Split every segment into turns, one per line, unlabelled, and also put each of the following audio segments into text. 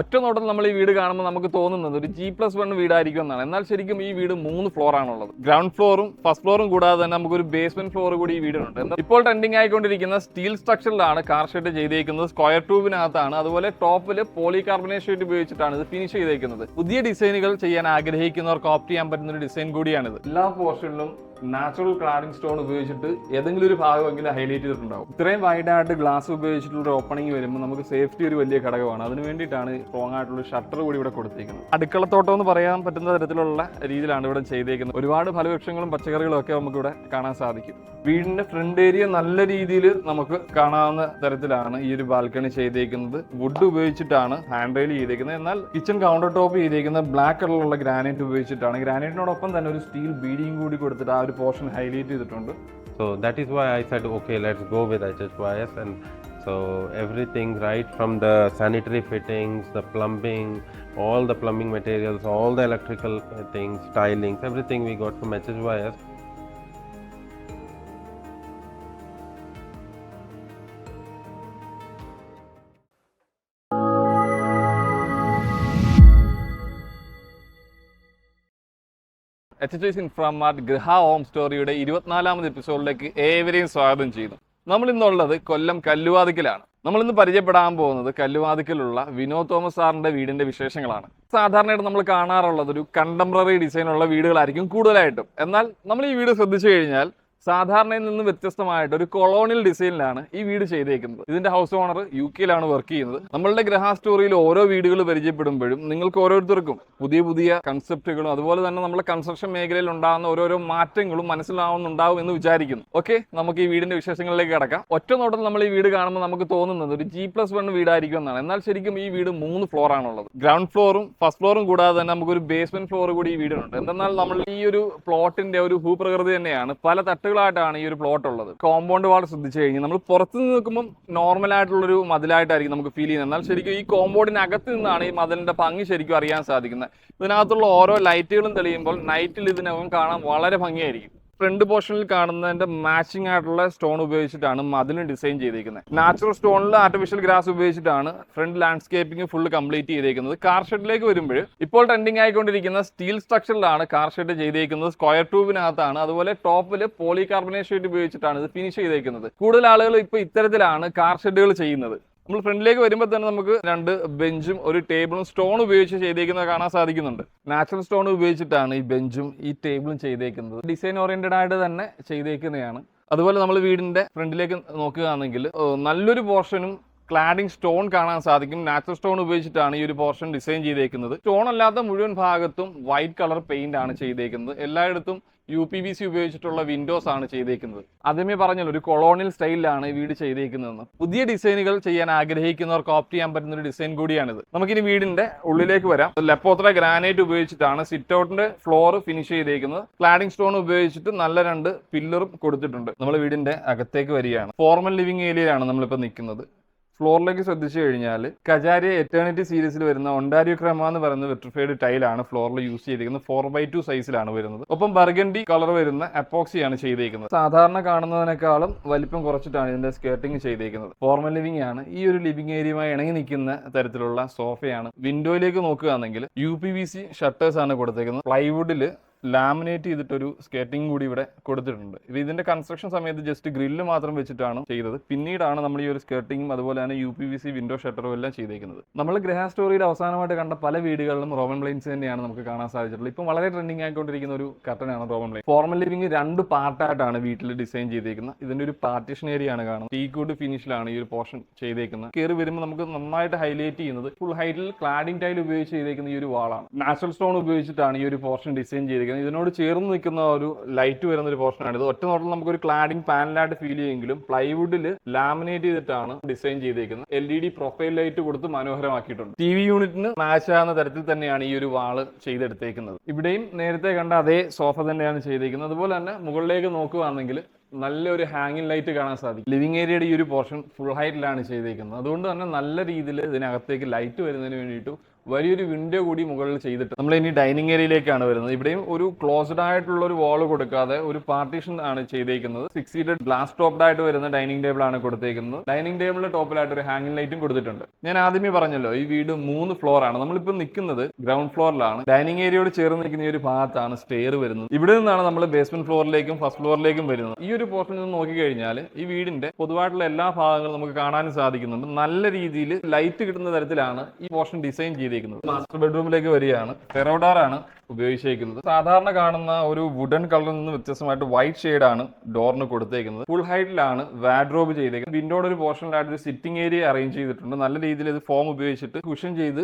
ഒറ്റ നോട്ടത്തിൽ നമ്മൾ ഈ വീട് കാണുമ്പോൾ നമുക്ക് തോന്നുന്നത് ഒരു ജി പ്ലസ് വൺ വീടായിരിക്കും എന്നാണ്. എന്നാൽ ശരിക്കും ഈ വീട് മൂന്ന് ഫ്ലോർ ആണുള്ളത്. ഗ്രൗണ്ട് ഫ്ലോറും ഫസ്റ്റ് ഫ്ലോറും കൂടാതെ തന്നെ നമുക്ക് ഒരു ബേസ്മെന്റ് ഫ്ലോർ കൂടി ഈ വീടിനുണ്ട് ഇപ്പോൾ ട്രെൻഡിങ് ആയിക്കൊണ്ടിരിക്കുന്ന സ്റ്റീൽ സ്ട്രക്ചറിലാണ് കാർ ഷെഡ് ചെയ്തേക്കുന്നത്. സ്ക്വയർ ട്യൂബിനകത്താണ് അതുപോലെ ടോപ്പിൽ പോളി കാർബണേറ്റ് ഷീറ്റ് ഉപയോഗിച്ചിട്ടാണ് ഇത് ഫിനിഷ് ചെയ്തേക്കുന്നത്. പുതിയ ഡിസൈനുകൾ ചെയ്യാൻ ആഗ്രഹിക്കുന്നവർക്ക് ഓപ്റ്റ് ചെയ്യാൻ പറ്റുന്ന ഒരു ഡിസൈൻ കൂടിയാണിത്. എല്ലാ പോർഷനിലും നാച്ചുറൽ ക്ലാഡിംഗ് സ്റ്റോൺ ഉപയോഗിച്ചിട്ട് ഏതെങ്കിലും ഒരു ഭാഗമെങ്കിലും ഹൈലൈറ്റ് ചെയ്തിട്ടുണ്ടാവും. ഇത്രയും വൈഡായിട്ട് ഗ്ലാസ് ഉപയോഗിച്ചിട്ടുള്ള ഒരു ഓപ്പണിംഗ് വരുമ്പോൾ നമുക്ക് സേഫ്റ്റി ഒരു വലിയ ഘടകമാണ്. അതിന് വേണ്ടിയിട്ടാണ് സ്ട്രോങ് ആയിട്ടുള്ള ഷട്ടർ കൂടി ഇവിടെ കൊടുത്തിരിക്കുന്നത് അടുക്കളത്തോട്ടം എന്ന് പറയാൻ പറ്റുന്ന തരത്തിലുള്ള രീതിയിലാണ് ഇവിടെ ചെയ്തേക്കുന്നത്. ഒരുപാട് ഫലവൃക്ഷങ്ങളും പച്ചക്കറികളും ഒക്കെ നമുക്കിവിടെ കാണാൻ സാധിക്കും. വീടിന്റെ ഫ്രണ്ട് ഏരിയ നല്ല രീതിയിൽ നമുക്ക് കാണാവുന്ന തരത്തിലാണ് ഈ ഒരു ബാൽക്കണി ചെയ്തേക്കുന്നത്. വുഡ് ഉപയോഗിച്ചിട്ടാണ് ഹാൻഡ് റെയിൽ ചെയ്തേക്കുന്നത്. എന്നാൽ കിച്ചൺ കൗണ്ടർ ടോപ്പ് ചെയ്തേക്കുന്നത് ബ്ലാക്ക് കളറിലുള്ള ഗ്രാനൈറ്റ് ഉപയോഗിച്ചിട്ടാണ്. ഗ്രാനൈറ്റിനോടൊപ്പം തന്നെ ഒരു സ്റ്റീൽ ബീഡിയും കൂടി കൊടുത്തിട്ട് ആ ഒരു പോർഷൻ ഹൈലൈറ്റ് ചെയ്തിട്ടുണ്ട്
So that is why I said, okay, let's go with HHYS. And so everything, right from the sanitary fittings, the plumbing, all the plumbing materials, all the electrical uh, things, tilings, everything we got from HHYS.
H H Y S Inframart ഗൃഹ home സ്റ്റോറിയുടെ ഇരുപത്തിനാലാമത് എപ്പിസോഡിലേക്ക് ഏവരെയും സ്വാഗതം ചെയ്യുന്നു. നമ്മൾ ഇന്നുള്ളത് കൊല്ലം കല്ലുവാതിക്കലാണ്. നമ്മൾ ഇന്ന് പരിചയപ്പെടാൻ പോകുന്നത് കല്ലുവാതിക്കലുള്ള വിനോദ് തോമസ് സാറിന്റെ വീടിന്റെ വിശേഷങ്ങളാണ്. സാധാരണയായിട്ട് നമ്മൾ കാണാറുള്ളത് ഒരു കണ്ടംപററി ഡിസൈനുള്ള വീടുകളായിരിക്കും കൂടുതലായിട്ടും. എന്നാൽ നമ്മൾ ഈ വീട് ശ്രദ്ധിച്ചു കഴിഞ്ഞാൽ സാധാരണയിൽ നിന്ന് വ്യത്യസ്തമായിട്ട് ഒരു കൊളോണിയൽ ഡിസൈനിലാണ് ഈ വീട് ചെയ്തേക്കുന്നത്. ഇതിന്റെ ഹൗസ് ഓണർ യു കെയിലാണ് വർക്ക് ചെയ്യുന്നത്. നമ്മളുടെ ഗ്രഹ സ്റ്റോറിയിൽ ഓരോ വീടുകൾ പരിചയപ്പെടുമ്പോഴും നിങ്ങൾക്ക് ഓരോരുത്തർക്കും പുതിയ പുതിയ കൺസെപ്റ്റുകളും അതുപോലെ തന്നെ നമ്മുടെ കൺസ്ട്രക്ഷൻ മേഖലയിൽ ഉണ്ടാകുന്ന ഓരോരോ മാറ്റങ്ങളും മനസ്സിലാവുന്നുണ്ടാവും എന്ന് വിചാരിക്കുന്നു. ഓക്കെ നമുക്ക് ഈ വീടിന്റെ വിശേഷങ്ങളിലേക്ക് കിടക്കാം. ഒറ്റ നോട്ടത്തിൽ നമ്മൾ ഈ വീട് കാണുമ്പോൾ നമുക്ക് തോന്നുന്നത് ഒരു ജി പ്ലസ് വൺ വീടായിരിക്കും എന്നാണ്. എന്നാൽ ശരിക്കും ഈ വീട് മൂന്ന് ഫ്ലോർ ആണുള്ളത്. ഗ്രൗണ്ട് ഫ്ലോറും ഫസ്റ്റ് ഫ്ലോറും കൂടാതെ തന്നെ നമുക്ക് ഒരു ബേസ്മെന്റ് ഫ്ലോർ കൂടി ഈ വീടിനുണ്ട്. എന്തെന്നാൽ നമ്മൾ ഈ ഒരു പ്ലോട്ടിന്റെ ഒരു ഭൂപ്രകൃതി തന്നെയാണ്. പല തട്ടുകളായിട്ടാണ് ഈ ഒരു പ്ലോട്ട് ഉള്ളത്. കോമ്പൗണ്ട് വാൾ ശ്രദ്ധിച്ചു കഴിഞ്ഞാൽ നമ്മൾ പുറത്ത് നിന്ന് നോക്കുമ്പോൾ നോർമൽ ആയിട്ടുള്ളൊരു മതിലായിട്ടായിരിക്കും നമുക്ക് ഫീൽ ചെയ്യുന്നത്. എന്നാൽ ശരിക്കും ഈ കോമ്പൗണ്ടിനകത്ത് നിന്നാണ് ഈ മതിലിന്റെ ഭംഗി ശരിക്കും അറിയാൻ സാധിക്കുന്നത്. ഇതിനകത്തുള്ള ഓരോ ലൈറ്റുകളും തെളിയുമ്പോൾ നൈറ്റിൽ ഇതിനകം കാണാൻ വളരെ ഭംഗിയായിരിക്കും. ഫ്രണ്ട് പോർഷനിൽ കാണുന്നതിന്റെ മാച്ചിങ് ആയിട്ടുള്ള സ്റ്റോൺ ഉപയോഗിച്ചിട്ടാണ് മതിലും ഡിസൈൻ ചെയ്തിരിക്കുന്നത് നാച്ചുറൽ സ്റ്റോണിൽ ആർട്ടിഫിഷ്യൽ ഗ്രാസ് ഉപയോഗിച്ചിട്ടാണ് ഫ്രണ്ട് ലാൻഡ്സ്കേപ്പിംഗ് ഫുൾ കംപ്ലീറ്റ് ചെയ്തിരിക്കുന്നത് കാർ ഷെഡിലേക്ക് വരുമ്പോൾ ഇപ്പോൾ ട്രെൻഡിങ് ആയിക്കൊണ്ടിരിക്കുന്ന സ്റ്റീൽ സ്ട്രക്ചറിലാണ് കാർ ഷെഡ് ചെയ്തിരിക്കുന്നത് സ്ക്വയർ ട്യൂബിനകത്താണ് അതുപോലെ ടോപ്പിൽ പോളി കാർബണേറ്റ് ഷീറ്റ് ഉപയോഗിച്ചിട്ടാണ് ഇത് ഫിനിഷ് ചെയ്തേക്കുന്നത്. കൂടുതൽ ആളുകൾ ഇപ്പോൾ ഇത്തരത്തിലാണ് കാർ ഷെഡുകൾ ചെയ്യുന്നത്. നമ്മൾ ഫ്രണ്ടിലേക്ക് വരുമ്പോൾ തന്നെ നമുക്ക് രണ്ട് ബെഞ്ചും ഒരു ടേബിളും സ്റ്റോൺ ഉപയോഗിച്ച് ചെയ്തേക്കുന്നത് കാണാൻ സാധിക്കുന്നുണ്ട്. നാച്ചുറൽ സ്റ്റോൺ ഉപയോഗിച്ചിട്ടാണ് ഈ ബെഞ്ചും ഈ ടേബിളും ചെയ്തേക്കുന്നത്. ഡിസൈൻ ഓറിയന്റഡ് ആയിട്ട് തന്നെ ചെയ്തേക്കുന്നതാണ്. അതുപോലെ നമ്മൾ വീടിന്റെ ഫ്രണ്ടിലേക്ക് നോക്കുകയാണെങ്കിൽ നല്ലൊരു പോർഷനും ക്ലാഡിംഗ് സ്റ്റോൺ കാണാൻ സാധിക്കും. നാച്ചുറൽ സ്റ്റോൺ ഉപയോഗിച്ചിട്ടാണ് ഈ ഒരു പോർഷൻ ഡിസൈൻ ചെയ്തേക്കുന്നത്. സ്റ്റോൺ അല്ലാത്ത മുഴുവൻ ഭാഗത്തും വൈറ്റ് കളർ പെയിന്റ് ആണ് ചെയ്തേക്കുന്നത്. എല്ലായിടത്തും യു പി വി സി ഉപയോഗിച്ചിട്ടുള്ള വിൻഡോസ് ആണ് ചെയ്തേക്കുന്നത്. ആദ്യമേ പറഞ്ഞല്ലോ ഒരു കൊളോണിയൽ സ്റ്റൈലിലാണ് ഈ വീട് ചെയ്തേക്കുന്നതെന്ന്. പുതിയ ഡിസൈനുകൾ ചെയ്യാൻ ആഗ്രഹിക്കുന്നവർക്ക് ഓപ്റ്റ് ചെയ്യാൻ പറ്റുന്ന ഒരു ഡിസൈൻ കൂടിയാണിത്. നമുക്കിനി വീടിന്റെ ഉള്ളിലേക്ക് വരാം. ലെപ്പോത്ര ഗ്രാനൈറ്റ് ഉപയോഗിച്ചിട്ടാണ് സിറ്റ് ഔട്ടിന്റെ ഫ്ലോർ ഫിനിഷ് ചെയ്തേക്കുന്നത്. ക്ലാഡിംഗ് സ്റ്റോൺ ഉപയോഗിച്ചിട്ട് നല്ല രണ്ട് പില്ലറും കൊടുത്തിട്ടുണ്ട്. നമ്മൾ വീടിന്റെ അകത്തേക്ക് വരികയാണ്. ഫോർമൽ ലിവിംഗ് ഏരിയയിലാണ് നമ്മളിപ്പോൾ നിൽക്കുന്നത്. ഫ്ലോറിലേക്ക് ശ്രദ്ധിച്ചു കഴിഞ്ഞാൽ കജാരിയ എറ്റേണിറ്റി സീരീസിൽ വരുന്ന ഒണ്ടാരിയോ ക്രമ എന്ന് പറയുന്ന വെട്രിഫൈഡ് ടൈലാണ് ഫ്ലോറിൽ യൂസ് ചെയ്തിരിക്കുന്നത്. ഫോർ ബൈ ടു സൈസിലാണ് വരുന്നത്. ഒപ്പം ബർഗണ്ടി കളർ വരുന്ന അപ്പോക്സിയാണ് ചെയ്തിരിക്കുന്നത് സാധാരണ കാണുന്നതിനേക്കാളും വലിപ്പം കുറച്ചിട്ടാണ് ഇതിന്റെ സ്കേർട്ടിംഗ് ചെയ്തിരിക്കുന്നത് ഫോർമൽ ലിവിംഗ് ആണ്. ഈ ഒരു ലിവിംഗ് ഏരിയയുമായി ഇണങ്ങി നിൽക്കുന്ന തരത്തിലുള്ള സോഫയാണ് വിൻഡോയിലേക്ക് നോക്കുകയാണെങ്കിൽ U P V C shutters ആണ് കൊടുത്തേക്കുന്നത്. പ്ലൈവുഡിൽ ലാമിനേറ്റ് ചെയ്തിട്ടൊരു സ്കേറ്റിംഗ് കൂടി ഇവിടെ കൊടുത്തിട്ടുണ്ട്. ഇത് ഇതിന്റെ കൺസ്ട്രക്ഷൻ സമയത്ത് ജസ്റ്റ് ഗ്രില്ല് മാത്രം വെച്ചിട്ടാണ് ചെയ്തത്. പിന്നീടാണ് നമ്മൾ ഈ ഒരു സ്കേർട്ടിങ്ങും അതുപോലെ തന്നെ U P V C window ഷട്ടറും എല്ലാം ചെയ്തേക്കുന്നത്. നമ്മൾ ഗ്രഹ സ്റ്റോറിയിൽ അവസാനമായിട്ട് കണ്ട പല വീടുകളിലും റോമൻ പ്ലെയിൻസ് തന്നെയാണ് നമുക്ക് കാണാൻ സാധിച്ചിട്ടുള്ളത്. ഇപ്പം വളരെ ട്രെൻഡിങ് ആയിക്കൊണ്ടിരിക്കുന്ന ഒരു കർട്ടനാണ് റോമൻ പ്ലെയിൻ ഫോർമൽ ലിവിംഗ് രണ്ട് പാർട്ടായിട്ടാണ് വീട്ടിൽ ഡിസൈൻ ചെയ്തേക്കുന്നത്. ഇതിന്റെ ഒരു പാർട്ടീഷൻ ഏരിയ ആണ് കാണുന്നത്. ടീ കൂട്ട് ഫിനിഷിലാണ് ഈ ഒരു പോർഷൻ ചെയ്തേക്കുന്നത്. കയറി വരുമ്പോൾ നമുക്ക് നന്നായിട്ട് ഹൈലൈറ്റ് ചെയ്യുന്നത് ഫുൾ ഹൈറ്റിൽ ക്ലാഡിംഗ് ടൈൽ ഉപയോഗിച്ച് ചെയ്തേക്കുന്ന ഈ ഒരു വാളാണ് നാച്ചുറൽ സ്റ്റോൺ ഉപയോഗിച്ചിട്ടാണ് ഈ ഒരു പോർഷൻ ഡിസൈൻ ചെയ്തിരിക്കുന്നത് ഇതിനോട് ചേർന്ന് നിൽക്കുന്ന ഒരു ലൈറ്റ് വരുന്ന ഒരു പോർഷനാണ് ഇത് ഒറ്റ നോട്ടിൽ നമുക്ക് ഒരു ക്ലാഡിംഗ് പാനലായിട്ട് ഫീൽ ചെയ്യുമെങ്കിലും പ്ലൈവുഡിൽ ലാമിനേറ്റ് ചെയ്തിട്ടാണ് ഡിസൈൻ ചെയ്തേക്കുന്നത്. L E D profile light കൊടുത്ത് മനോഹരമാക്കിയിട്ടുണ്ട്. ടി വി യൂണിറ്റിന് മാച്ച് ആകുന്ന തരത്തിൽ തന്നെയാണ് ഈ ഒരു വാൾ ചെയ്തെടുത്തേക്കുന്നത്. ഇവിടെയും നേരത്തെ കണ്ട അതേ സോഫ തന്നെയാണ് ചെയ്തേക്കുന്നത്. അതുപോലെ തന്നെ മുകളിലേക്ക് നോക്കുകയാണെങ്കിൽ നല്ലൊരു ഹാങ്ങിങ് ലൈറ്റ് കാണാൻ സാധിക്കും. ലിവിംഗ് ഏരിയയുടെ ഈ ഒരു പോർഷൻ ഫുൾ ഹൈറ്റിലാണ് ചെയ്തേക്കുന്നത്. അതുകൊണ്ട് തന്നെ നല്ല രീതിയിൽ ഇതിനകത്തേക്ക് ലൈറ്റ് വരുന്നതിന് വേണ്ടിയിട്ട് വലിയൊരു വിൻഡോ കൂടി മുകളിൽ ചെയ്തിട്ട് നമ്മൾ ഇനി ഡൈനിങ് ഏരിയയിലേക്കാണ് വരുന്നത്. ഇവിടെയും ഒരു ക്ലോസ്ഡ് ആയിട്ടുള്ള ഒരു വാൾ കൊടുക്കാതെ ഒരു പാർട്ടീഷൻ ആണ് ചെയ്തേക്കുന്നത്. സിക്സ് സീറ്റഡ് ഗ്ലാസ് ടോപ്ഡ് ആയിട്ട് വരുന്ന ഡൈനിങ് ടേബിൾ ആണ് കൊടുത്തേക്കുന്നത്. ഡൈനിങ് ടേബിളിന്റെ ടോപ്പിലായിട്ട് ഒരു ഹാങ്ങിങ് ലൈറ്റും കൊടുത്തിട്ടുണ്ട്. ഞാൻ ആദ്യമേ പറഞ്ഞല്ലോ ഈ വീട് മൂന്ന് ഫ്ലോർ ആണ്. നമ്മളിപ്പോൾ നിൽക്കുന്നത് ഗ്രൗണ്ട് ഫ്ലോറിലാണ് ഡൈനിങ് ഏരിയയോട് ചേർന്ന് നിൽക്കുന്ന ഈ ഒരു ഭാഗത്താണ് സ്റ്റെയർ വരുന്നത്. ഇവിടെ നിന്നാണ് നമ്മൾ ബേസ്മെന്റ് ഫ്ലോറിലേക്കും ഫസ്റ്റ് ഫ്ലോറിലേക്കും വരുന്നത്. ഈ ഒരു പോർഷനിൽ നിന്ന് നോക്കിക്കഴിഞ്ഞാൽ ഈ വീടിന്റെ പൊതുവായിട്ടുള്ള എല്ലാ ഭാഗങ്ങളും നമുക്ക് കാണാനും സാധിക്കുന്നുണ്ട്. നല്ല രീതിയിൽ ലൈറ്റ് കിട്ടുന്ന തരത്തിലാണ് ഈ പോർഷൻ ഡിസൈൻ ചെയ്തിരിക്കുന്നത് മാസ്റ്റർ ബെഡ്റൂമിലേക്ക് വരികയാണ്. ടെറോഡാറാണ് ഉപയോഗിച്ചിരിക്കുന്നത്. സാധാരണ കാണുന്ന ഒരു വുഡൻ കളറിൽ നിന്ന് വ്യത്യസ്തമായിട്ട് വൈറ്റ് ഷെയ്ഡാണ് ഡോറിന് കൊടുത്തേക്കുന്നത്. ഫുൾ ഹൈറ്റിലാണ് വാഡ്രോബ് ചെയ്തേക്കുന്നത്. വിൻഡോയുടെ ഒരു പോർഷനിലായിട്ട് ഒരു സിറ്റിംഗ് ഏരിയ അറേഞ്ച് ചെയ്തിട്ടുണ്ട്. നല്ല രീതിയിൽ ഇത് ഫോം ഉപയോഗിച്ചിട്ട് കുഷൻ ചെയ്ത്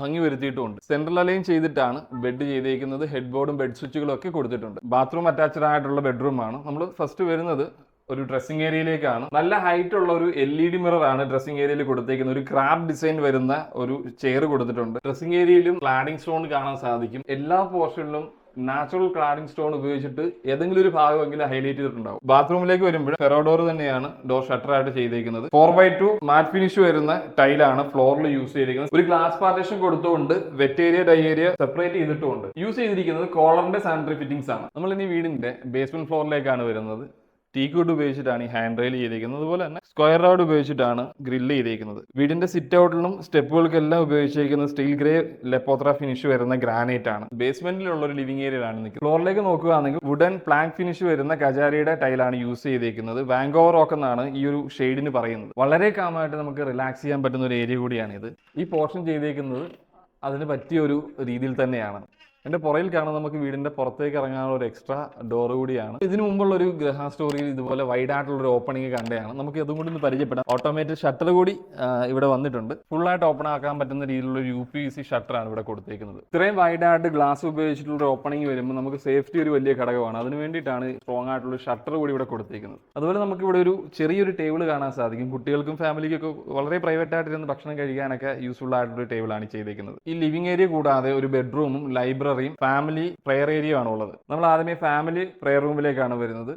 ഭംഗി വരുത്തിയിട്ടുണ്ട്. സെൻട്രൽ അലൈൻ ചെയ്തിട്ടാണ് ബെഡ് ചെയ്തേക്കുന്നത്. ഹെഡ് ബോർഡും ബെഡ് സ്വിച്ചുകളും ഒക്കെ കൊടുത്തിട്ടുണ്ട്. ബാത്റൂം അറ്റാച്ച്ഡ് ആയിട്ടുള്ള ബെഡ്റൂമാണ് നമ്മൾ ഫസ്റ്റ് വരുന്നത് ഒരു ഡ്രസ്സിംഗ് ഏരിയയിലേക്കാണ് നല്ല ഹൈറ്റ് ഉള്ള ഒരു എൽ ഇ ഡി മിറർ ആണ് ഡ്രസ്സിംഗ് ഏരിയയിൽ കൊടുത്തേക്കുന്നത്. ഒരു ക്രാബ് ഡിസൈൻ വരുന്ന ഒരു ചെയർ കൊടുത്തിട്ടുണ്ട്. ഡ്രസ്സിംഗ് ഏരിയയിലും ക്ലാഡിംഗ് സ്റ്റോൺ കാണാൻ സാധിക്കും. എല്ലാ പോർഷനിലും നാച്ചുറൽ ക്ലാഡിംഗ് സ്റ്റോൺ ഉപയോഗിച്ചിട്ട് ഏതെങ്കിലും ഒരു ഭാഗമെങ്കിലും ഹൈലൈറ്റ് ചെയ്തിട്ടുണ്ടാവും. ബാത്റൂമിലേക്ക് വരുമ്പോൾ ഫെറോഡോർ തന്നെയാണ് ഡോർ ഷട്ടർ ആയിട്ട് ചെയ്തിരിക്കുന്നത് four by two matte finish വരുന്ന ടൈലാണ് ഫ്ലോറിൽ യൂസ് ചെയ്തിരിക്കുന്നത് ഒരു ഗ്ലാസ് പാർട്ടേഷൻ കൊടുത്തുകൊണ്ട് wet area dry area separate ചെയ്തിട്ടുണ്ട് യൂസ് ചെയ്തിരിക്കുന്നത് കോളറിന്റെ സാനിറ്ററി ഫിറ്റിംഗ്സ് ആണ്. നമ്മൾ ഇനി വീടിന്റെ ബേസ്മെന്റ് ഫ്ലോറിലേക്കാണ് വരുന്നത്. ടീക്കൂട്ട് ഉപയോഗിച്ചിട്ടാണ് ഈ ഹാൻഡ് റെയിൽ ചെയ്തിരിക്കുന്നത് അതുപോലെ തന്നെ സ്ക്വയർ റോഡ് ഉപയോഗിച്ചിട്ടാണ് ഗ്രില്ല് ചെയ്തിരിക്കുന്നത് വീടിന്റെ സിറ്റ് ഔട്ടിലും സ്റ്റെപ്പുകൾക്കെല്ലാം ഉപയോഗിച്ചിരിക്കുന്ന സ്റ്റീൽ ഗ്രേ ലെപ്പോത്ര ഫിനിഷ് വരുന്ന ഗ്രാനൈറ്റ് ആണ്. ബേസ്മെന്റിലുള്ള ഒരു ലിവിംഗ് ഏരിയയിലാണ് നിൽക്കുന്നത്. ഫ്ലോറിലേക്ക് നോക്കുകയാണെങ്കിൽ വുഡൻ പ്ലാങ്ക് ഫിനിഷ് വരുന്ന കജാരിയുടെ ടൈലാണ് യൂസ് ചെയ്തിരിക്കുന്നത് വാങ്കോവർ റോക്ക് എന്നാണ് ഈ ഒരു ഷെയ്ഡിന് പറയുന്നത്. വളരെ കാമായിട്ട് നമുക്ക് റിലാക്സ് ചെയ്യാൻ പറ്റുന്ന ഒരു ഏരിയ കൂടിയാണ് ഇത്. ഈ പോർഷൻ ചെയ്തിരിക്കുന്നത് അതിന് പറ്റിയ ഒരു രീതിയിൽ തന്നെയാണ്. എന്റെ പുറയിൽ കാണാൻ നമുക്ക് വീടിന്റെ പുറത്തേക്ക് ഇറങ്ങാനുള്ള ഒരു എക്സ്ട്രാ ഡോർ കൂടിയാണ്. ഇതിനു മുമ്പുള്ള ഒരു ഗ്രഹ സ്റ്റോറിയിൽ ഇതുപോലെ വൈഡ് ആയിട്ടുള്ള ഒരു ഓപ്പണിംഗ് കണ്ടതാണ്. നമുക്ക് ഇതും കൂടി ഒന്ന് പരിചയപ്പെടാം. ഓട്ടോമേറ്റഡ് ഷട്ടർ കൂടി ഇവിടെ വന്നിട്ടുണ്ട്. ഫുൾ ആയിട്ട് ഓപ്പൺ ആക്കാൻ പറ്റുന്ന രീതിയിലുള്ള ഒരു യു പി സി ഷട്ടറാണ് ഇവിടെ കൊടുത്തേക്കുന്നത്. ഇത്രയും വൈഡ് ആയിട്ട് ഗ്ലാസ് ഉപയോഗിച്ചിട്ടുള്ള ഒരു ഓപ്പണിംഗ് വരുമ്പോൾ നമുക്ക് സേഫ്റ്റി ഒരു വലിയ ഘടകമാണ്. അതിന് വേണ്ടിയിട്ടാണ് സ്ട്രോങ് ആയിട്ടുള്ള ഷട്ടർ കൂടി ഇവിടെ കൊടുത്തേക്കുന്നത്. അതുപോലെ നമുക്ക് ഇവിടെ ഒരു ചെറിയൊരു ടേബിൾ കാണാൻ സാധിക്കും. കുട്ടികൾക്കും ഫാമിലിക്കും ഒക്കെ വളരെ പ്രൈവറ്റ് ആയിട്ട് ഇരുന്ന് ഭക്ഷണം കഴിക്കാനൊക്കെ യൂസ്ഫുൾ ആയിട്ടുള്ള ഒരു ടേബിളാണ് ചെയ്തേക്കുന്നത്. ഈ ലിവിംഗ് ഏരിയ കൂടാതെ ഒരു ബെഡ്റൂമും ലൈബ്രറിയും ഫാമിലി പ്രെയർ ഏരിയ ആണ് ഉള്ളത് നമ്മൾ ആദ്യമേ ഫാമിലി പ്രെയർ റൂമിലേക്കാണ് വരുന്നത്.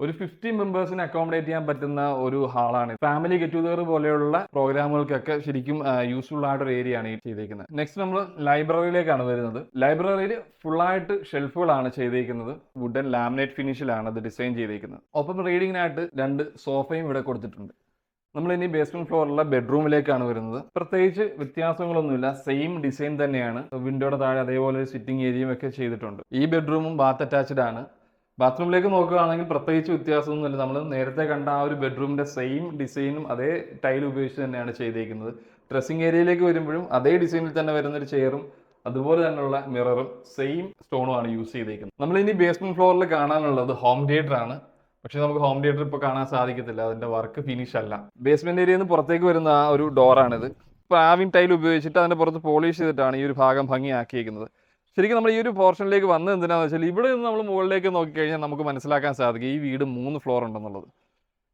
ഒരു ഫിഫ്റ്റി മെമ്പേഴ്സിന് അക്കോമഡേറ്റ് ചെയ്യാൻ പറ്റുന്ന ഒരു ഹാളാണ്. ഫാമിലി ഗെറ്റ് ടുഗദർ പോലെയുള്ള പ്രോഗ്രാമുകൾക്കൊക്കെ ശരിക്കും യൂസ്ഫുൾ ആയിട്ട് ഒരു ഏരിയ ആണ് ഈ ചെയ്തേക്കുന്നത്. നെക്സ്റ്റ് നമ്മൾ ലൈബ്രറിയിലേക്കാണ് വരുന്നത്. ലൈബ്രറിയിൽ ഫുള്ളായിട്ട് ഷെൽഫുകളാണ് ചെയ്തേക്കുന്നത്. വുഡൻ ലാമിനേറ്റ് ഫിനിഷിലാണ് അത് ഡിസൈൻ ചെയ്തേക്കുന്നത്. ഒപ്പം റീഡിങ്ങിനായിട്ട് രണ്ട് സോഫയും ഇവിടെ കൊടുത്തിട്ടുണ്ട്. നമ്മൾ ഇനി ബേസ്മെന്റ് ഫ്ലോറിലുള്ള ബെഡ്റൂമിലേക്കാണ് വരുന്നത്. പ്രത്യേകിച്ച് വ്യത്യാസങ്ങളൊന്നുമില്ല. സെയിം ഡിസൈൻ തന്നെയാണ്. വിൻഡോയുടെ താഴെ അതേപോലെ ഒരു സിറ്റിംഗ് ഏരിയയും ഒക്കെ ചെയ്തിട്ടുണ്ട്. ഈ ബെഡ്റൂമും ബാത്ത് അറ്റാച്ച്ഡ് ആണ്. ബാത്റൂമിലേക്ക് നോക്കുകയാണെങ്കിൽ പ്രത്യേകിച്ച് വ്യത്യാസമൊന്നുമില്ല. നമ്മൾ നേരത്തെ കണ്ട ആ ഒരു ബെഡ്റൂമിന്റെ സെയിം ഡിസൈനും അതേ ടൈൽ ഉപയോഗിച്ച് തന്നെയാണ് ചെയ്തേക്കുന്നത്. ഡ്രസ്സിംഗ് ഏരിയയിലേക്ക് വരുമ്പോഴും അതേ ഡിസൈനിൽ തന്നെ വരുന്ന ഒരു ചെയറും അതുപോലെ തന്നെയുള്ള മിററും സെയിം സ്റ്റോണും ആണ് യൂസ് ചെയ്തേക്കുന്നത്. നമ്മൾ ഇനി ബേസ്മെന്റ് ഫ്ലോറിൽ കാണാനുള്ളത് ഹോം തിയേറ്റർ ആണ്. പക്ഷെ നമുക്ക് ഹോം തിയേറ്റർ ഇപ്പോൾ കാണാൻ സാധിക്കത്തില്ല. അതിന്റെ വർക്ക് ഫിനിഷ് അല്ല. ബേസ്മെന്റ് ഏരിയയിൽ നിന്ന് പുറത്തേക്ക് വരുന്ന ആ ഒരു ഡോറാണിത് ആവിൻ ടൈൽ ഉപയോഗിച്ചിട്ട് അതിന്റെ പുറത്ത് പോളിഷ് ചെയ്തിട്ടാണ് ഈ ഒരു ഭാഗം ഭംഗിയാക്കിയിരിക്കുന്നത്. ശരിക്കും നമ്മൾ ഈ ഒരു പോർഷനിലേക്ക് വന്നത് എന്തിനാണെന്ന് വെച്ചാൽ ഇവിടെ നിന്ന് നമ്മൾ മുകളിലേക്ക് നോക്കിക്കഴിഞ്ഞാൽ നമുക്ക് മനസ്സിലാക്കാൻ സാധിക്കും ഈ വീട് മൂന്ന് ഫ്ലോർ ഉണ്ടെന്നുള്ളത്.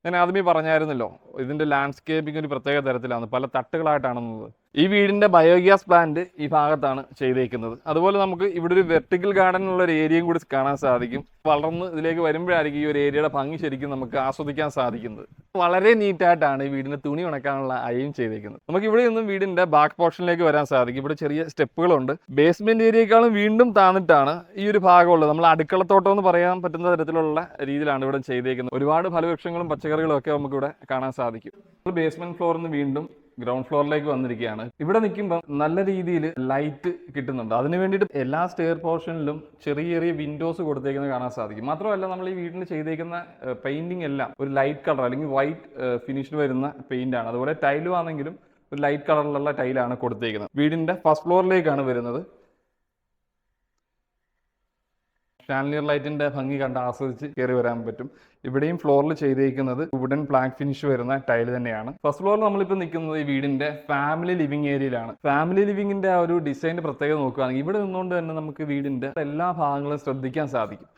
ഞാൻ ആദ്യമേ പറഞ്ഞായിരുന്നല്ലോ ഇതിന്റെ ലാൻഡ്സ്കേപ്പിംഗ് ഒരു പ്രത്യേക തരത്തിലാണ്. പല തട്ടുകളായിട്ടാണെന്നുള്ളത്. ഈ വീടിന്റെ ബയോഗ്യാസ് പ്ലാന്റ് ഈ ഭാഗത്താണ് ചെയ്തേക്കുന്നത്. അതുപോലെ നമുക്ക് ഇവിടെ ഒരു വെർട്ടിക്കൽ ഗാർഡൻ ഉള്ള ഒരു ഏരിയയും കൂടി കാണാൻ സാധിക്കും. വളർന്ന് ഇതിലേക്ക് വരുമ്പോഴായിരിക്കും ഈ ഒരു ഏരിയയുടെ ഭംഗി ശരിക്കും നമുക്ക് ആസ്വദിക്കാൻ സാധിക്കുന്നത്. വളരെ നീറ്റായിട്ടാണ് ഈ വീടിന്റെ തുണി ഉണക്കാനുള്ള അയയും ചെയ്തേക്കുന്നത്. നമുക്ക് ഇവിടെ നിന്നും വീടിന്റെ ബാക്ക് പോർഷനിലേക്ക് വരാൻ സാധിക്കും. ഇവിടെ ചെറിയ സ്റ്റെപ്പുകളുണ്ട് ബേസ്മെന്റ് ഏരിയയെക്കാളും വീണ്ടും താന്നിട്ടാണ് ഈ ഒരു ഭാഗമുള്ളത് നമ്മൾ അടുക്കളത്തോട്ടം എന്ന് പറയാൻ പറ്റുന്ന തരത്തിലുള്ള രീതിയിലാണ് ഇവിടെ ചെയ്തേക്കുന്നത്. ഒരുപാട് ഫലവൃക്ഷങ്ങളും പച്ചക്കറികളും ഒക്കെ നമുക്കിവിടെ കാണാൻ സാധിക്കും. ബേസ്മെന്റ് ഫ്ലോറിൽ നിന്ന് വീണ്ടും ഗ്രൗണ്ട് ഫ്ലോറിലേക്ക് വന്നിരിക്കുകയാണ്. ഇവിടെ നിൽക്കുമ്പോൾ നല്ല രീതിയിൽ ലൈറ്റ് കിട്ടുന്നുണ്ട്. അതിന് വേണ്ടിയിട്ട് എല്ലാ സ്റ്റെയർ പോർഷനിലും ചെറിയ ചെറിയ വിൻഡോസ് കൊടുത്തേക്കുന്നത് കാണാൻ സാധിക്കും. മാത്രമല്ല നമ്മൾ ഈ വീടിന് ചെയ്തേക്കുന്ന പെയിന്റിംഗ് എല്ലാം ഒരു ലൈറ്റ് കളർ അല്ലെങ്കിൽ വൈറ്റ് ഫിനിഷ് വരുന്ന പെയിന്റ് ആണ്. അതുപോലെ ടൈലും ആണെങ്കിലും ഒരു ലൈറ്റ് കളറിലുള്ള ടൈലാണ് കൊടുത്തേക്കുന്നത്. വീടിന്റെ ഫസ്റ്റ് ഫ്ലോറിലേക്കാണ് വരുന്നത്. ഷാൻലിയർ ലൈറ്റിന്റെ ഭംഗി കണ്ട് ആസ്വദിച്ച് കയറി വരാൻ പറ്റും. ഇവിടെയും ഫ്ലോറിൽ ചെയ്തേക്കുന്നത് വുഡൻ ബ്ലാക്ക് ഫിനിഷ് വരുന്ന ടൈൽ തന്നെയാണ്. ഫസ്റ്റ് ഫ്ലോറിൽ നമ്മളിപ്പോൾ നിൽക്കുന്നത് ഈ വീടിന്റെ ഫാമിലി ലിവിംഗ് ഏരിയയിലാണ് ഫാമിലി ലിവിംഗിന്റെ ആ ഒരു ഡിസൈന്റെ പ്രത്യേകത നോക്കുകയാണെങ്കിൽ ഇവിടെ നിന്നുകൊണ്ട് തന്നെ നമുക്ക് വീടിന്റെ എല്ലാ ഭാഗങ്ങളും ശ്രദ്ധിക്കാൻ സാധിക്കും.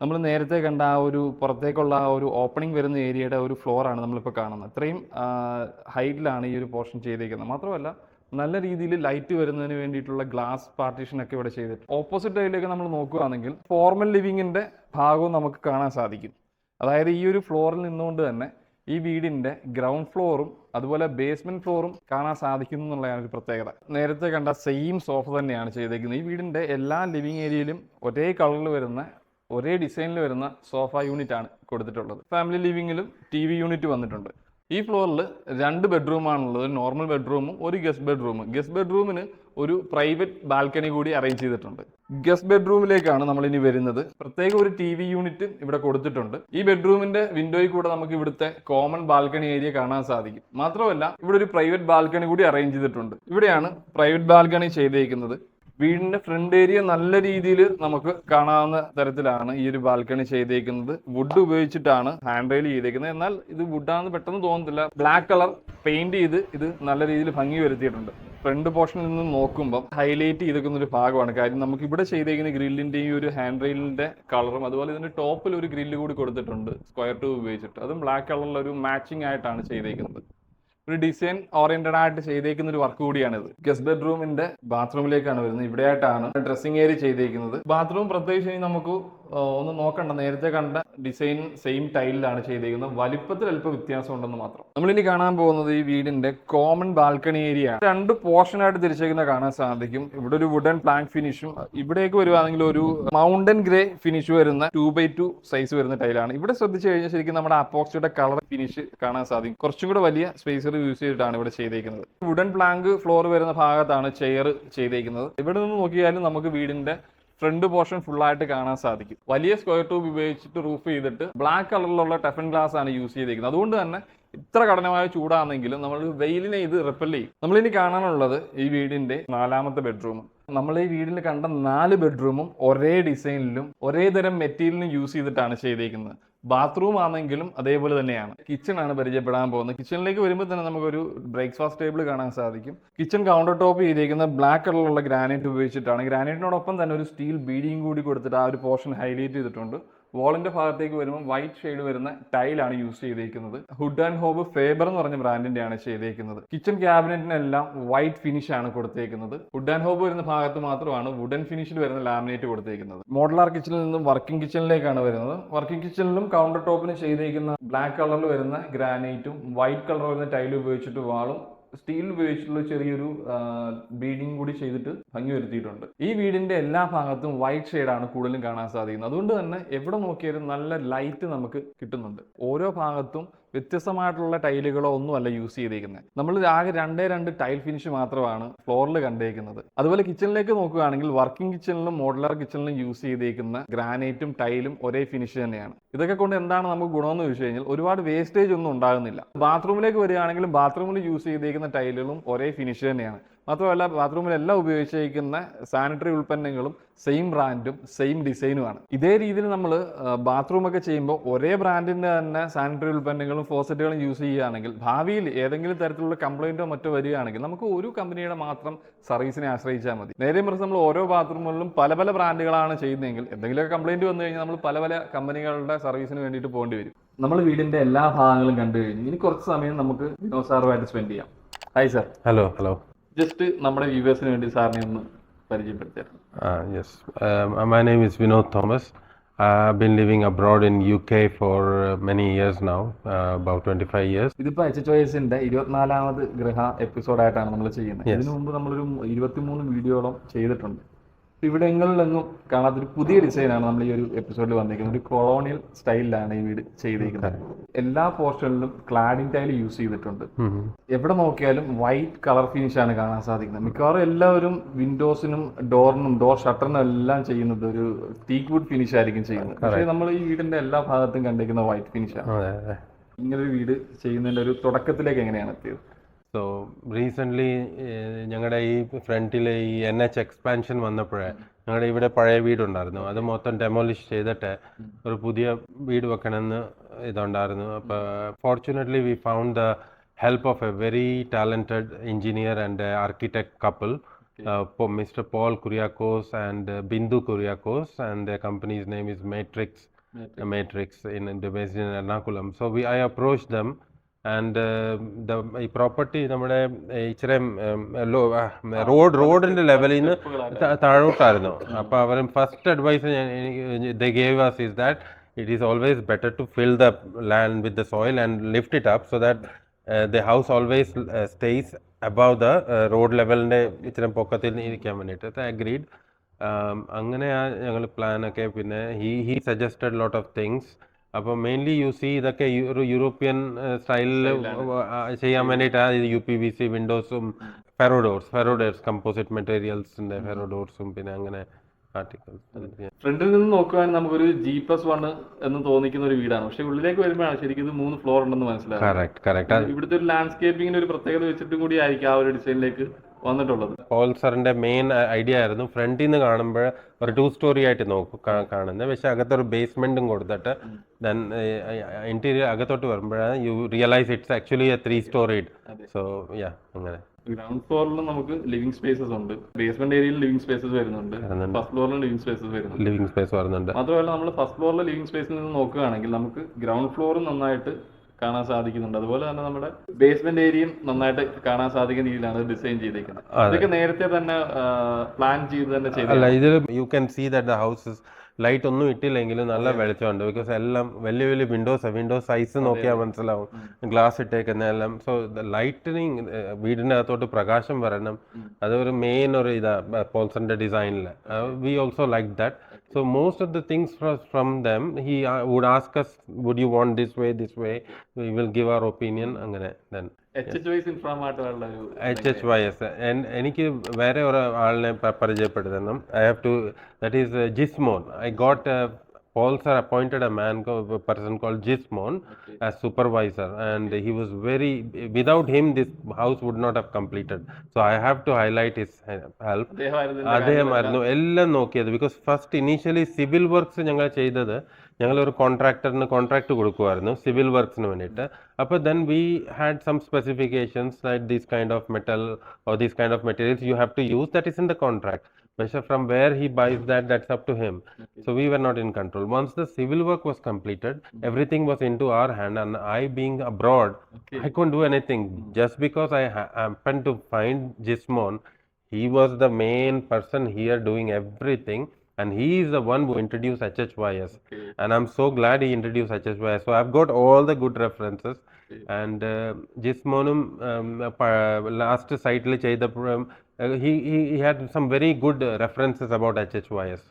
നമ്മൾ നേരത്തെ കണ്ട ആ ഒരു പുറത്തേക്കുള്ള ആ ഒരു ഓപ്പണിംഗ് വരുന്ന ഏരിയയുടെ ഒരു ഫ്ലോറാണ് നമ്മളിപ്പോൾ കാണുന്നത്. അത്രയും ഹൈറ്റിലാണ് ഈ ഒരു പോർഷൻ ചെയ്തിരിക്കുന്നത് മാത്രമല്ല നല്ല രീതിയിൽ ലൈറ്റ് വരുന്നതിന് വേണ്ടിയിട്ടുള്ള ഗ്ലാസ് പാർട്ടീഷൻ ഒക്കെ ഇവിടെ ചെയ്തിട്ടുണ്ട്. ഓപ്പോസിറ്റ് സൈഡിലേക്ക് നമ്മൾ നോക്കുകയാണെങ്കിൽ ഫോർമൽ ലിവിങ്ങിന്റെ ഭാഗവും നമുക്ക് കാണാൻ സാധിക്കും. അതായത് ഈ ഒരു ഫ്ലോറിൽ നിന്നുകൊണ്ട് തന്നെ ഈ വീടിന്റെ ഗ്രൗണ്ട് ഫ്ലോറും അതുപോലെ ബേസ്മെന്റ് ഫ്ലോറും കാണാൻ സാധിക്കുന്നു എന്നുള്ളതാണ് ഒരു പ്രത്യേകത. നേരത്തെ കണ്ട സെയിം സോഫ തന്നെയാണ് ചെയ്തേക്കുന്നത്. ഈ വീടിന്റെ എല്ലാ ലിവിങ് ഏരിയയിലും ഒരേ കളറിൽ വരുന്ന ഒരേ ഡിസൈനിൽ വരുന്ന സോഫ യൂണിറ്റ് ആണ് കൊടുത്തിട്ടുള്ളത്. ഫാമിലി ലിവിങ്ങിലും ടി വി യൂണിറ്റ് വന്നിട്ടുണ്ട്. ഈ ഫ്ലോറിൽ രണ്ട് ബെഡ്റൂമാണുള്ളത് ഒരു നോർമൽ ബെഡ്റൂമും ഒരു ഗസ്റ്റ് ബെഡ്റൂമും ഗസ്റ്റ് ബെഡ്റൂമിന് ഒരു പ്രൈവറ്റ് ബാൽക്കണി കൂടി അറേഞ്ച് ചെയ്തിട്ടുണ്ട്. ഗസ്റ്റ് ബെഡ്റൂമിലേക്കാണ് നമ്മൾ ഇനി വരുന്നത്. പ്രത്യേക ഒരു ടി വി യൂണിറ്റ് ഇവിടെ കൊടുത്തിട്ടുണ്ട്. ഈ ബെഡ്റൂമിന്റെ വിൻഡോയിൽ കൂടെ നമുക്ക് ഇവിടുത്തെ കോമൺ ബാൽക്കണി ഏരിയ കാണാൻ സാധിക്കും. മാത്രമല്ല ഇവിടെ ഒരു പ്രൈവറ്റ് ബാൽക്കണി കൂടി അറേഞ്ച് ചെയ്തിട്ടുണ്ട്. ഇവിടെയാണ് പ്രൈവറ്റ് ബാൽക്കണി ചെയ്തേക്കുന്നത്. വീടിന്റെ ഫ്രണ്ട് ഏരിയ നല്ല രീതിയിൽ നമുക്ക് കാണാവുന്ന തരത്തിലാണ് ഈ ഒരു ബാൽക്കണി ചെയ്തേക്കുന്നത്. വുഡ് ഉപയോഗിച്ചിട്ടാണ് ഹാൻഡ് റെയിൽ ചെയ്തേക്കുന്നത്. എന്നാൽ ഇത് വുഡാണെന്ന് പെട്ടെന്ന് തോന്നുന്നില്ല ബ്ലാക്ക് കളർ പെയിന്റ് ചെയ്ത് ഇത് നല്ല രീതിയിൽ ഭംഗി വരുത്തിയിട്ടുണ്ട്. ഫ്രണ്ട് പോർഷനിൽ നിന്ന് നോക്കുമ്പോൾ ഹൈലൈറ്റ് ചെയ്തേക്കുന്ന ഒരു ഭാഗമാണ്. കാര്യം നമുക്ക് ഇവിടെ ചെയ്തേക്കുന്ന ഗ്രില്ലിന്റെ ഈ ഒരു ഹാൻഡ് റെയിലിന്റെ കളറും അതുപോലെ ഇതിന്റെ ടോപ്പിൽ ഒരു ഗ്രില്ല് കൂടി കൊടുത്തിട്ടുണ്ട്. സ്ക്വയർ ട്യൂബ് ഉപയോഗിച്ചിട്ട്. അതും ബ്ലാക്ക് കളറിലൊരു ഒരു മാച്ചിങ് ആയിട്ടാണ് ചെയ്തേക്കുന്നത്. ഒരു ഡിസൈൻ ഓറിയന്റഡ് ആയിട്ട് ചെയ്തേക്കുന്ന ഒരു വർക്ക് കൂടിയാണിത്. ഗസ്റ്റ് ബെഡ്റൂമിന്റെ ബാത്റൂമിലേക്കാണ് വരുന്നത്. ഇവിടെയായിട്ടാണ് ഡ്രസ്സിംഗ് ഏരിയ ചെയ്തേക്കുന്നത്. ബാത്റൂം പ്രത്യേകിച്ച് നമുക്ക് ഒന്ന് നോക്കണ്ട നേരത്തെ കണ്ട ഡിസൈൻ സെയിം ടൈലിലാണ് ചെയ്തിരിക്കുന്നത് വലിപ്പത്തിൽ അല്പം വ്യത്യാസം ഉണ്ടെന്ന് മാത്രം. നമ്മളിനി കാണാൻ പോകുന്നത് ഈ വീടിന്റെ കോമൺ ബാൽക്കണി ഏരിയ രണ്ട് പോർഷൻ ആയിട്ട് തിരിച്ചേക്കുന്ന കാണാൻ സാധിക്കും. ഇവിടെ ഒരു വുഡൻ പ്ലാങ്ക് ഫിനിഷും ഇവിടേക്ക് വരുവാണെങ്കിൽ ഒരു മൗണ്ടൻ ഗ്രേ ഫിനിഷ് വരുന്ന ടു ബൈ ടു സൈസ് വരുന്ന ടൈലാണ് ഇവിടെ ശ്രദ്ധിച്ചു കഴിഞ്ഞാൽ ശരിക്കും നമ്മുടെ അപ്പോക്സിയുടെ കളർ ഫിനിഷ് കാണാൻ സാധിക്കും. കുറച്ചും കൂടെ വലിയ സ്പേസർ യൂസ് ചെയ്തിട്ടാണ് ഇവിടെ ചെയ്തേക്കുന്നത്. വുഡൻ പ്ലാങ്ക് ഫ്ലോർ വരുന്ന ഭാഗത്താണ് ചെയർ ചെയ്തേക്കുന്നത്. ഇവിടെ നിന്ന് നോക്കിയാലും നമുക്ക് വീടിന്റെ ഫ്രണ്ട് പോർഷൻ ഫുൾ ആയിട്ട് കാണാൻ സാധിക്കും. വലിയ സ്ക്വയർ ട്യൂബ് ഉപയോഗിച്ചിട്ട് റൂഫ് ചെയ്തിട്ട് ബ്ലാക്ക് കളറിലുള്ള ടെഫൻ ഗ്ലാസ് ആണ് യൂസ് ചെയ്തിരിക്കുന്നത്. അതുകൊണ്ട് തന്നെ ഇത്ര കഠിനമായ ചൂടാണെങ്കിലും നമ്മൾ വെയിലിനെ ഇത് റിപ്പൽ ചെയ്യും. നമ്മൾ ഇനി കാണാനുള്ളത് ഈ വീടിന്റെ നാലാമത്തെ ബെഡ്റൂം നമ്മൾ ഈ വീടിൽ കണ്ട നാല് ബെഡ്റൂമും ഒരേ ഡിസൈനിലും ഒരേ തരം മെറ്റീരിയലിനും യൂസ് ചെയ്തിട്ടാണ് ചെയ്തേക്കുന്നത്. ബാത്റൂം ആണെങ്കിലും അതേപോലെ തന്നെയാണ്. കിച്ചൺ ആണ് പരിചയപ്പെടാൻ പോകുന്നത്. കിച്ചണിലേക്ക് വരുമ്പോൾ തന്നെ നമുക്കൊരു ബ്രേക്ക്ഫാസ്റ്റ് ടേബിൾ കാണാൻ സാധിക്കും. കിച്ചൺ കൗണ്ടർ ടോപ്പ് ചെയ്തിരിക്കുന്ന ബ്ലാക്ക് കളറിലുള്ള ഗ്രാനൈറ്റ് ഉപയോഗിച്ചിട്ടാണ്. ഗ്രാനൈറ്റിനോടൊപ്പം തന്നെ ഒരു സ്റ്റീൽ ബീഡിയും കൂടി കൊടുത്തിട്ട് ആ ഒരു പോർഷൻ ഹൈലൈറ്റ് ചെയ്തിട്ടുണ്ട്. വാളിന്റെ ഭാഗത്തേക്ക് വരുമ്പോൾ വൈറ്റ് ഷെയ്ഡ് വരുന്ന ടൈലാണ് യൂസ് ചെയ്തേക്കുന്നത്. ഹുഡ് ആൻഡ് ഹോബ് ഫേബർ എന്ന് പറഞ്ഞ ബ്രാൻഡിന്റെ ആണ് ചെയ്തേക്കുന്നത്. കിച്ചൺ ക്യാബിനറ്റിനെല്ലാം വൈറ്റ് ഫിനിഷ് ആണ് കൊടുത്തേക്കുന്നത്. ഹുഡ് ആൻഡ് ഹോബ് വരുന്ന ഭാഗത്ത് മാത്രമാണ് വുഡൻ ഫിനിഷിൽ വരുന്ന ലാമിനേറ്റ് കൊടുത്തേക്കുന്നത്. മോഡലാർ കിച്ചണിൽ നിന്നും വർക്കിംഗ് കിച്ചണിലേക്കാണ് വരുന്നത്. വർക്കിംഗ് കിച്ചണിലും കൗണ്ടർ ടോപ്പിന് ചെയ്തേക്കുന്ന ബ്ലാക്ക് കളറിൽ വരുന്ന ഗ്രാനൈറ്റും വൈറ്റ് കളർ വരുന്ന ടൈലും ഉപയോഗിച്ചിട്ട് വാളും സ്റ്റീൽ ഉപയോഗിച്ചിട്ടുള്ള ചെറിയൊരു ബീഡിങ് കൂടി ചെയ്തിട്ട് ഭംഗി വരുത്തിയിട്ടുണ്ട്. ഈ വീടിന്റെ എല്ലാ ഭാഗത്തും വൈറ്റ് ഷെയ്ഡാണ് കൂടുതലും കാണാൻ സാധിക്കുന്നത്. അതുകൊണ്ട് തന്നെ എവിടെ നോക്കിയാലും നല്ല ലൈറ്റ് നമുക്ക് കിട്ടുന്നുണ്ട്. ഓരോ ഭാഗത്തും വ്യത്യസ്തമായിട്ടുള്ള ടൈലുകളോ ഒന്നുമല്ല യൂസ് ചെയ്തിരിക്കുന്നത് നമ്മൾ ആകെ രണ്ടേ രണ്ട് ടൈൽ ഫിനിഷ് മാത്രമാണ് ഫ്ലോറിൽ കണ്ടേക്കുന്നത്. അതുപോലെ കിച്ചണിലേക്ക് നോക്കുകയാണെങ്കിൽ വർക്കിംഗ് കിച്ചണിലും മോഡുലാർ കിച്ചണിലും യൂസ് ചെയ്തിരിക്കുന്ന ഗ്രാനൈറ്റും ടൈലും ഒരേ ഫിനിഷ് തന്നെയാണ്. ഇതൊക്കെ കൊണ്ട് എന്താണ് നമുക്ക് ഗുണമെന്ന് ചോദിച്ചു കഴിഞ്ഞാൽ ഒരുപാട് വേസ്റ്റേജ് ഒന്നും ഉണ്ടാകുന്നില്ല. ബാത്റൂമിലേക്ക് വരികയാണെങ്കിലും ബാത്റൂമിൽ യൂസ് ചെയ്തിരിക്കുന്ന ടൈലുകളും ഒരേ ഫിനിഷ് തന്നെയാണ്. മാത്രമല്ല ബാത്റൂമിലെല്ലാം ഉപയോഗിച്ചിരിക്കുന്ന സാനിറ്ററി ഉൽപ്പന്നങ്ങളും സെയിം ബ്രാൻഡും സെയിം ഡിസൈനുമാണ്. ഇതേ രീതിയിൽ നമ്മൾ ബാത്റൂമൊക്കെ ചെയ്യുമ്പോൾ ഒരേ ബ്രാൻഡിന്റെ തന്നെ സാനിറ്ററി ഉൽപ്പന്നങ്ങളും ഫോസറ്റുകളും യൂസ് ചെയ്യുകയാണെങ്കിൽ ഭാവിയിൽ ഏതെങ്കിലും തരത്തിലുള്ള കംപ്ലൈന്റോ മറ്റോ വരികയാണെങ്കിൽ നമുക്ക് ഒരു കമ്പനിയുടെ മാത്രം സർവീസിനെ ആശ്രയിച്ചാൽ മതി. നേരെ മറിച്ച് നമ്മൾ ഓരോ ബാത്റൂമുകളിലും പല പല ബ്രാൻഡുകളാണ് ചെയ്യുന്നതെങ്കിൽ എന്തെങ്കിലുമൊക്കെ കംപ്ലൈന്റ് വന്നു കഴിഞ്ഞാൽ നമ്മൾ പല പല കമ്പനികളുടെ സർവീസിന് വേണ്ടിയിട്ട് പോകേണ്ടി വരും. നമ്മൾ വീടിന്റെ എല്ലാ ഭാഗങ്ങളും കണ്ടു കഴിഞ്ഞു ഇനി കുറച്ച് സമയം നമുക്ക് വിനോദ് സാറുമായിട്ട് സ്പെൻഡ് ചെയ്യാം. Hi sir
hello hello.
Just നമ്മുടെ വ്യൂവേഴ്സിന് വേണ്ടി സാറിനെ ഒന്ന് പരിചയപ്പെടുത്തിയായിരുന്നു
ആ yes my name my Vinod Thomas. I've been living abroad in UK for uh, many years now, uh, about 25 years.
ഇതിപ്പോ എച്ച് ചോയ്സിന്റെ ഇരുപത്തിനാലാമത് ഗ്രഹ എപ്പിസോഡായിട്ടാണ് നമ്മൾ ചെയ്യുന്നത്. ഇതിനു മുമ്പ് നമ്മളൊരു ഇരുപത്തിമൂന്ന് വീഡിയോളം ചെയ്തിട്ടുണ്ട് ഇവിടെങ്ങളിലെങ്ങും കാണാത്തൊരു പുതിയ ഡിസൈനാണ് നമ്മൾ ഈ ഒരു എപ്പിസോഡിൽ വന്നിരിക്കുന്നത്. ഒരു കൊളോണിയൽ സ്റ്റൈലിലാണ് ഈ വീട് ചെയ്തിരിക്കുന്നത്. എല്ലാ പോർഷനിലും ക്ലാഡിംഗ് ടൈൽ യൂസ് ചെയ്തിട്ടുണ്ട്. എവിടെ നോക്കിയാലും വൈറ്റ് കളർ ഫിനിഷ് ആണ് കാണാൻ സാധിക്കുന്നത്. മിക്കവാറും എല്ലാവരും വിൻഡോസിനും ഡോറിനും ഡോർ ഷട്ടറിനും എല്ലാം ചെയ്യുന്നത് ഒരു ടീക്ക് വുഡ് ഫിനിഷ് ആയിരിക്കും ചെയ്യുന്നത്. പക്ഷേ നമ്മൾ ഈ വീടിന്റെ എല്ലാ ഭാഗത്തും കണ്ടിരിക്കുന്ന വൈറ്റ് ഫിനിഷ് ആണ്.
Oh, yeah, yeah.
ഇങ്ങനെ ഒരു വീട് ചെയ്യുന്നതിന്റെ ഒരു തുടക്കത്തിലേക്ക് എങ്ങനെയാണ് എത്തിയത്?
സോ റീസെന്റ്ലി ഞങ്ങളുടെ ഈ ഫ്രണ്ടിലെ ഈ എൻ എച്ച് എക്സ്പാൻഷൻ വന്നപ്പോഴേ ഞങ്ങളുടെ ഇവിടെ പഴയ വീടുണ്ടായിരുന്നു. അത് മൊത്തം ഡെമോളിഷ് ചെയ്തിട്ട് ഒരു പുതിയ വീട് വെക്കണമെന്ന് ഇതുണ്ടായിരുന്നു. അപ്പോൾ fortunately we found the help of a very talented engineer and architect couple mister Paul Kuriakose and Bindu Kuriakose and the company's name is Matrix matrix in, in the based in Ernakulam. So we I approached them and the the ഈ property നമ്മുടെ ഇച്ചിരി road റോഡിന്റെ ലെവലിൽ നിന്ന് താഴോട്ടായിരുന്നു. അപ്പോൾ അവർ first advice the gave us is that it is always better to fill the land with the soil and lift it up so that the house always stays above the road ലെവലിന്റെ ഇച്ചിരി പൊക്കത്തിൽ ഇരിക്കാൻ വേണ്ടിയിട്ട്. Agreed അങ്ങനെയാണ് ഞങ്ങൾ പ്ലാനൊക്കെ പിന്നെ he he suggested lot of things അപ്പോൾ mainly use C ഇതൊക്കെ ഒരു യൂറോപ്യൻ സ്റ്റൈലിൽ ചെയ്യാൻ വേണ്ടിയിട്ടാണ് ഇത് U P B C വിൻഡോസും ferro doors ferro doors composite മെറ്റീരിയൽസിന്റെ ഫെറോഡോർസും പിന്നെ അങ്ങനെ ആർട്ടിക്കിൾസ്
ഫ്രണ്ടിൽ നിന്ന് നോക്കുവാണെങ്കിൽ നമുക്കൊരു ജി പ്ലസ് വൺ എന്ന് തോന്നിക്കുന്ന ഒരു വീടാണ്. പക്ഷെ ഉള്ളിലേക്ക് വരുമ്പോഴാണ് ശരിക്കും ഇത് മൂന്ന് ഫ്ലോർ ഉണ്ടെന്ന്
മനസ്സിലായത്
ഇവിടുത്തെ ഒരു ലാൻഡ്സ്കേപ്പിങ്ങിന്റെ ഒരു പ്രത്യേകത വെച്ചിട്ടും കൂടി ആയിരിക്കും ആ ഒരു ഡിസൈനിലേക്ക് വന്നിട്ടുള്ളത്.
പോൾ സാറിന്റെ മെയിൻ ഐഡിയ ആയിരുന്നു ഫ്രണ്ടിൽ നിന്ന് കാണുമ്പോൾ ഒരു ടു സ്റ്റോറി ആയിട്ട് നോക്കും കാണുന്നത്. പക്ഷെ അകത്തൊരു ബേസ്മെന്റും കൊടുത്തിട്ട് ദെൻ ഇന്റീരിയർ അകത്തോട്ട് വരുമ്പോഴാണ് you realise it's actually a three storeyed so yeah അങ്ങനെ.
ഗ്രൗണ്ട് ഫ്ലോറിൽ നമുക്ക് ലിവിംഗ് സ്പേസസ് ഉണ്ട്. ബേസ്മെന്റ് ഏരിയയിൽ ലിവിംഗ് സ്പേസസ് വരുന്നുണ്ട്.
വരുന്നുണ്ട്.
ഫസ്റ്റ് ഫ്ലോറിൽ ലിവിംഗ് സ്പേസസ് വരുന്നുണ്ട്.
ലിവിംഗ് സ്പേസ് വരുന്നുണ്ട്.
മാത്രമല്ല നമ്മൾ ഫസ്റ്റ് ഫ്ലോറിലെ ലിവിംഗ് സ്പേസിൽ നിന്ന് നോക്കുകയാണെങ്കിൽ നമുക്ക് ഗ്രൗണ്ട് ഫ്ലോറും നന്നായിട്ട് കാണാൻ സാധിക്കുന്നുണ്ട്. അതുപോലെ തന്നെ നമ്മുടെ ബേസ്മെന്റ് ഏരിയയും നന്നായിട്ട് കാണാൻ സാധിക്കുന്ന രീതിയിലാണ് ഡിസൈൻ ചെയ്തേക്കുന്നത്. ഇതൊക്കെ നേരത്തെ തന്നെ പ്ലാൻ ചെയ്ത് തന്നെ ചെയ്തു
ഇതിൽ you can see that the light ഒന്നും ഇട്ടില്ലെങ്കിലും നല്ല വെളിച്ചമുണ്ട്. ബിക്കോസ് എല്ലാം വലിയ വലിയ വിൻഡോസ് വിൻഡോ സൈസ് നോക്കിയാൽ മനസ്സിലാവും. ഗ്ലാസ് ഇട്ടേക്കുന്ന എല്ലാം. സോ ലൈറ്റനിങ് വീടിന്റെ അകത്തോട്ട് പ്രകാശം വരണം. അതൊരു മെയിൻ ഒരു ഇതാ പോൾസന്റെ ഡിസൈനിൽ we also like that so most of the things from them he would ask us would you want this way this way we will give our opinion അങ്ങനെ
then H
H YS Y S എനിക്ക് വേറെ ഒരു ആളിനെ പരിചയപ്പെടുത്തണം. I have to that is Jismon I got Paulson appointed a man person called Jismon as supervisor. And he was very without him this house would not have completed. So i have to highlight his uh, help.
അദ്ദേഹമായിരുന്നു
അദ്ദേഹമായിരുന്നു എല്ലാം നോക്കിയത്. Because first initially civil works ഞങ്ങൾ ചെയ്തത് ഞങ്ങൾ ഒരു കോൺട്രാക്ടറിന് contract കൊടുക്കുമായിരുന്നു civil വർക്ക്സിന് വേണ്ടിയിട്ട് അപ്പോൾ then we had some specifications like these kind of metal or these kind of materials you have to use that is in the contract പക്ഷേ from where he buys that that's up to him So we were not in control. Once the civil work was completed, everything was into our hand, and I, being abroad, I couldn't do anything. Just because I ha- happened to find Jismon, he was the main person here doing everything, and he is the one who introduced HHYS. And I'm so glad he introduced HHYS. So I've got all the good references. And uh, Jismonum um, pa- last site ചെയ്തപ്പോഴും uh, he, he he had some very good uh, references about HHYS.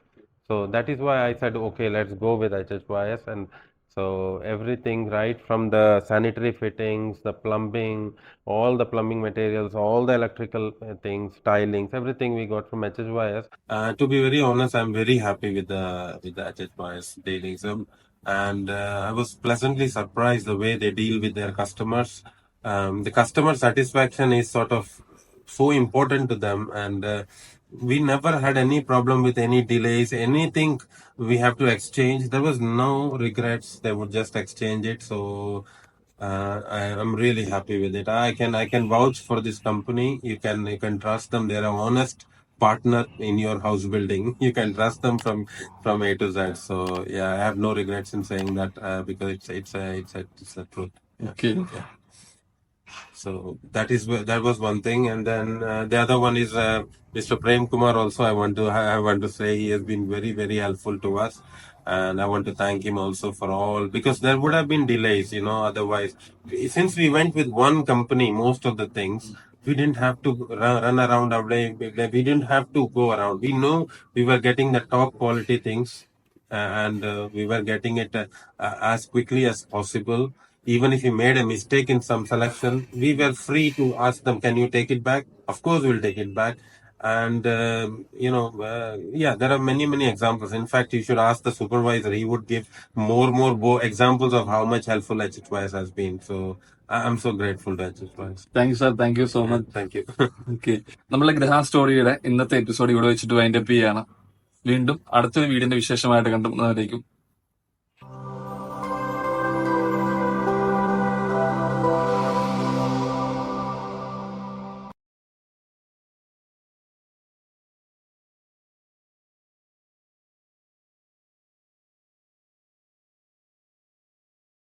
So that is why I said, okay, let's go with HHYS. And so everything right from the sanitary fittings, the plumbing, all the plumbing materials, all the electrical uh, things, tilings, everything we got from HHYS.
Uh, to be very honest, I'm very happy with the with the HHYS dealings, um, and uh, I was pleasantly surprised the way they deal with their customers. Um, the customer satisfaction is sort of so important to them, and uh, we never had any problem with any delays anything we have to exchange. There was no regrets. They would just exchange it. So uh, I, am really happy with it. I can i can vouch for this company. You can you can trust them. They're an honest partner in your house building. You can trust them from from a to z. So yeah i have no regrets in saying that uh, because it's it's a it's a, it's a truth.
Yeah. okay. Yeah.
So that is that was one thing, and then uh, the other one is uh, Mr. Prem Kumar. Also, I want to I want to say he has been very very helpful to us, and I want to thank him also for all because there would have been delays, you know. Otherwise, since we went with one company, most of the things we didn't have to run, around our day. We didn't have to go around. We knew we were getting the top quality things, uh, and uh, we were getting it uh, as quickly as possible even if we made a mistake in some selection, we were free to ask them, "Can you take it back?" Of course, we'll take it back. And uh, you know, uh, yeah, there are many many examples. In fact, you should ask the supervisor; he would give more more bo- examples of how much helpful HHYS has been. So so grateful to HHYS.
Thank you sir. Thank you so much
Thank you.
Okay നമ്മളെ ഗ്രഹ സ്റ്റോറിയുടെ ഇന്നത്തെ episode ഇവിടെ വെച്ചിട്ട് wind up ചെയ്യാണ് വീണ്ടും അടുത്തൊരു വീടിന്റെ വിശേഷമായിട്ട് കണ്ടുവന്നവരേക്കും